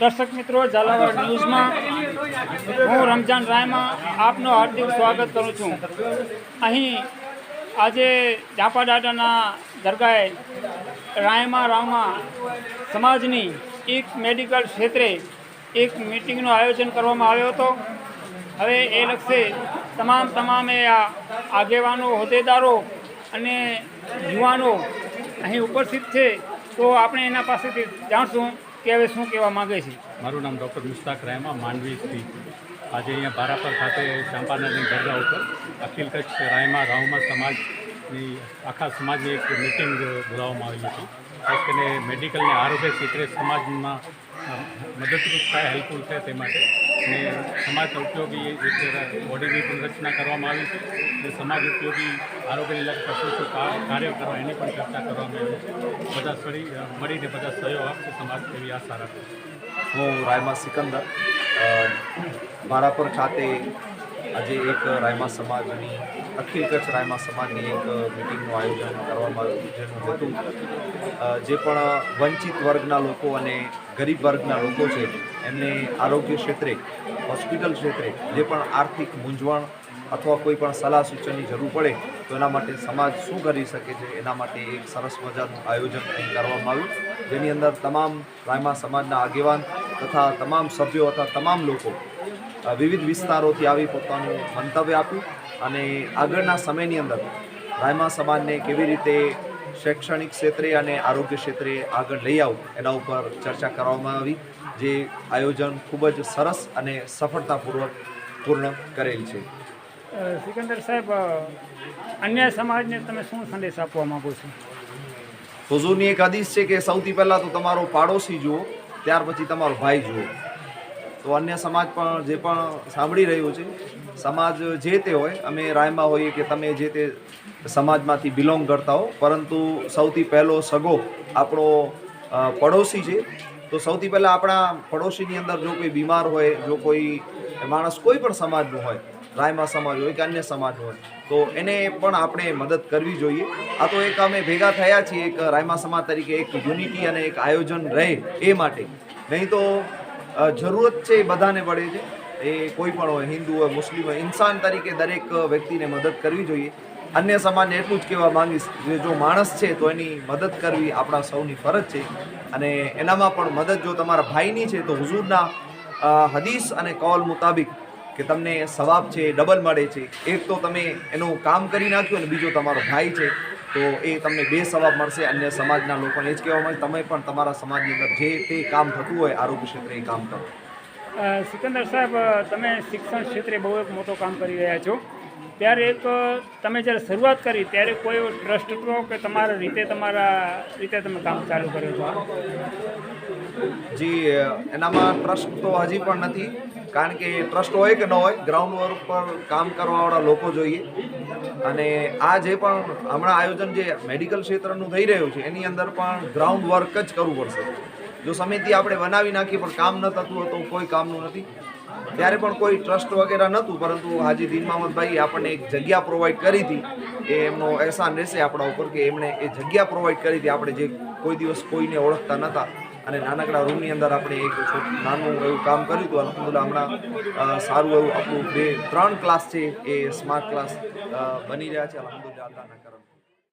દર્શક મિત્રો, ઝાલાવાડ ન્યૂઝમાં હું રમજાન રાયમાં આપનું હાર્દિક સ્વાગત કરું છું. અહીં આજે જાપા દાદાના દરગાહે રાયમાં રામા સમાજની એક મેડિકલ ક્ષેત્રે એક મિટિંગનું આયોજન કરવામાં આવ્યો હતો. હવે એ લક્ષે તમામ તમામે આ આગેવાનો, હોદ્દેદારો અને યુવાનો અહીં ઉપસ્થિત છે. તો આપણે એના પાસેથી જાણશું કે હવે શું કહેવા માગે છે? મારું નામ ડૉક્ટર મુસ્તાક રહેમા માંડવીથી. આજે અહીંયા બારાપર ખાતે ચાંપાનગરની દરગાહ ઉપર અખિલ કચ્છ રાયમા રાવમા સમાજની, આખા સમાજની એક મિટિંગ બોલાવવામાં આવી હતી. ખાસ કરીને મેડિકલ આરોગ્ય ક્ષેત્રે સમાજમાં મદદરૂપ થાય હેલ્પફુલ થાય તે માટે અને સમાજ ઉપયોગી એક બોડીની પણ રચના કરવામાં આવી છે. અને સમાજ ઉપયોગી આરોગ્યને લગતા કાર્ય કરવા એની પણ ચર્ચા કરવામાં આવી છે. બધા સળી મળીને બધા સહયોગ આપશે, સમાજ એવી આશા રાખે હું રાયમા સિકંદર મારાપુર ખાતે આજે એક રાયમા સમાજની, અખિલ કચ્છ રાયમા સમાજની એક મિટિંગનું આયોજન કરવામાં આવ્યું જેનું હતું જે પણ વંચિત વર્ગના લોકો અને ગરીબ વર્ગના લોકો છે, એમને આરોગ્ય ક્ષેત્રે, હોસ્પિટલ ક્ષેત્રે જે પણ આર્થિક મૂંઝવણ અથવા કોઈ પણ સલાહ સૂચનની જરૂર પડે, તો એના માટે સમાજ શું કરી શકે છે, એના માટે એક સરસ મજાનું આયોજન અહીં કરવામાં આવ્યું. જેની અંદર તમામ રાયમા સમાજના આગેવાન તથા તમામ સભ્યો તથા તમામ લોકો વિવિધ વિસ્તારોથી આવી પોતાનું મંતવ્ય આપ્યું અને આગળના સમયની અંદર રાયમા સમાજને કેવી રીતે શૈક્ષણિક ક્ષેત્રે અને આરોગ્ય ક્ષેત્રે આગળ લઈ આવું એના ઉપર ચર્ચા કરવામાં આવી જે આયોજન ખૂબ જ સરસ અને સફળતાપૂર્વક પૂર્ણ કરેલ છે. સિકંદર સાહેબ અન્ય સમાજને તમે શું સંદેશ આપવા માગો છો? હુઝુરની એક હદીસ છે કે સૌથી પહેલાં તો તમારો પાડોશી જુઓ ત્યાર પછી તમારો ભાઈ જુઓ. તો અન્ય સમાજ પણ જે પણ સાંભળી રહ્યું છે, સમાજ જે તે હોય, અમે રાયમાં હોઈએ કે તમે જે તે સમાજમાંથી બિલોંગ કરતા હો, પરંતુ સૌથી પહેલો સગો આપણો પડોશી છે. તો સૌથી પહેલાં આપણા પડોશીની અંદર જો કોઈ બીમાર હોય, જો કોઈ માણસ કોઈ પણ સમાજનું હોય, રાયમાં સમાજ હોય કે અન્ય સમાજ હોય, તો એને પણ આપણે મદદ કરવી જોઈએ. આ તો એક અમે ભેગા થયા છીએ, એક રાયમા સમાજ તરીકે એક યુનિટી અને એક આયોજન રહે એ માટે. નહીં તો જરૂરત છે એ બધાને પડે છે. એ કોઈ પણ હોય, હિન્દુ હોય, મુસ્લિમ હોય, ઇન્સાન તરીકે દરેક વ્યક્તિને મદદ કરવી જોઈએ. અન્ય સમાજને એટલું જ કહેવા માંગીશ કે જો માણસ છે તો એની મદદ કરવી આપણા સૌની ફરજ છે. અને એનામાં પણ મદદ જો તમારા ભાઈની છે તો હુઝુરના હદીસ અને કૌલ મુતાબિક કે તમને સવાબ છે, ડબલ મળે છે. એક તો તમે એનું કામ કરી નાખ્યું અને બીજો તમારો ભાઈ છે. તો એ તમને બે સવાબ મળશે અન્ય સમાજના લોકોને. એ જ કહેવા મળે તમે પણ તમારા સમાજની અંદર જે તે કામ થતું હોય આરોગ્ય ક્ષેત્રે એ કામ કરો. સિકંદર સાહેબ તમે શિક્ષણ ક્ષેત્રે બહુ એક મોટો કામ કરી રહ્યા છો. ત્યારે એક તમે જ્યારે શરૂઆત કરી ત્યારે કોઈ ટ્રસ્ટ હતો કે તમારા રીતે તમારા રીતે તમે કામ ચાલુ કર્યું છો? જી એનામાં ટ્રસ્ટ તો હજી પણ નથી. કારણ કે ટ્રસ્ટ હોય કે ન હોય ગ્રાઉન્ડ વર્ક પર કામ કરવાવાળા લોકો જોઈએ. અને આ જે પણ હમણાં આયોજન જે મેડિકલ ક્ષેત્રનું થઈ રહ્યું છે, એની અંદર પણ ગ્રાઉન્ડ વર્ક જ કરવું પડશે. જો સમિતિ આપણે બનાવી નાખી, પણ કામ ન થતું હતું કોઈ કામનું નથી. ત્યારે પણ કોઈ ટ્રસ્ટ વગેરે નહોતું, પરંતુ હાજી દીન મહમદભાઈ આપણને એક જગ્યા પ્રોવાઈડ કરી હતી. એ એમનો અહેસાન રહેશે આપણા ઉપર કે એમણે એ જગ્યા પ્રોવાઈડ કરી હતી. આપણે જે કોઈ દિવસ કોઈને ઓળખતા નહોતા. અને નાનકડા રૂમની અંદર આપણે એક નાનું એવું કામ કર્યું હતું અલહમદુલ્લા હમણાં સારું એવું આપણું બે, ત્રણ ક્લાસ છે એ સ્માર્ટ ક્લાસ બની રહ્યા છે અલહમદુલ્લા અલ્લાહના કરમથી